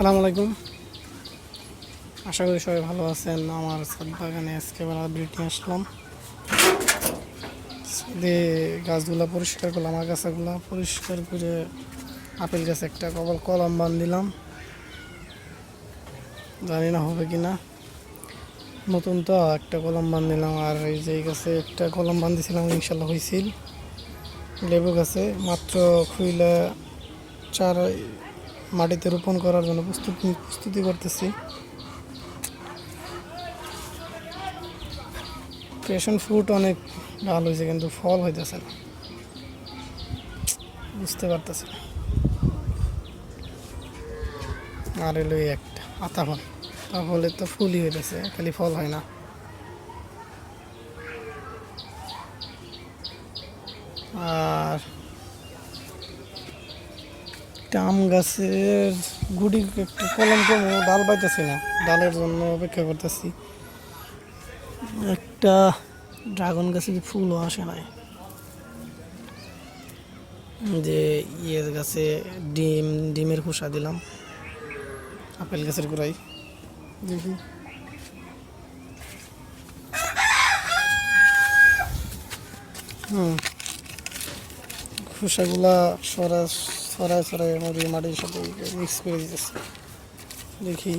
আসসালামু আলাইকুম। আশা করি সবাই ভালো আছেন। আমার ছাদ বাগানে আজকে বেলা বিরতি আসলাম। দিয়ে গাছগুলো পরিষ্কার করলাম, আগাছাগুলো পরিষ্কার করে আপেল গাছ একটা কবল কলম বান দিলাম জানি না হবে কি না নতুন তো একটা কলম বান দিলাম আর এই যে গাছে একটা কলম বান দিয়েছিলাম ইনশাল্লাহ হয়েছিল লেবু গাছে মাত্র খুইলা চার মাটিতে রোপণ করার জন্য প্রস্তুতি প্রস্তুতি করতেছি। পেশন ফ্রুট অনেক ভালো হয়েছে, কিন্তু ফল হইতেছে না। বুঝতে পারতেছে না। আর এলো একটা আতা ফল। তা ফলে তো ফুলই হইতেছে, খালি ফল হয় না। আর একটা আম গাছের গুড়ি একটু কলম কম ডাল পাইতেছি না। ডালের জন্য অপেক্ষা করতেছি। একটা ড্রাগন গাছে যে ফুলও আসে নাই। যে ইয়ে গাছে ডিম, ডিমের খোসা দিলাম। আপেল গাছের গোড়াই দেখি। হুম। খোসাগুলা সরা সরায় সরায় মুরগি মাটির সাথে মিক্স করে দিতেছে। দেখি।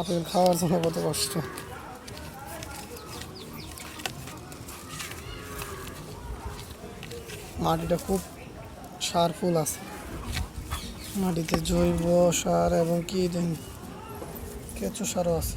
আপেল খাওয়ার জন্য কত কষ্ট। মাটিটা খুব সার ফুল আছে। মাটিতে জৈব সার এবং কি কেঁচো সারও আছে।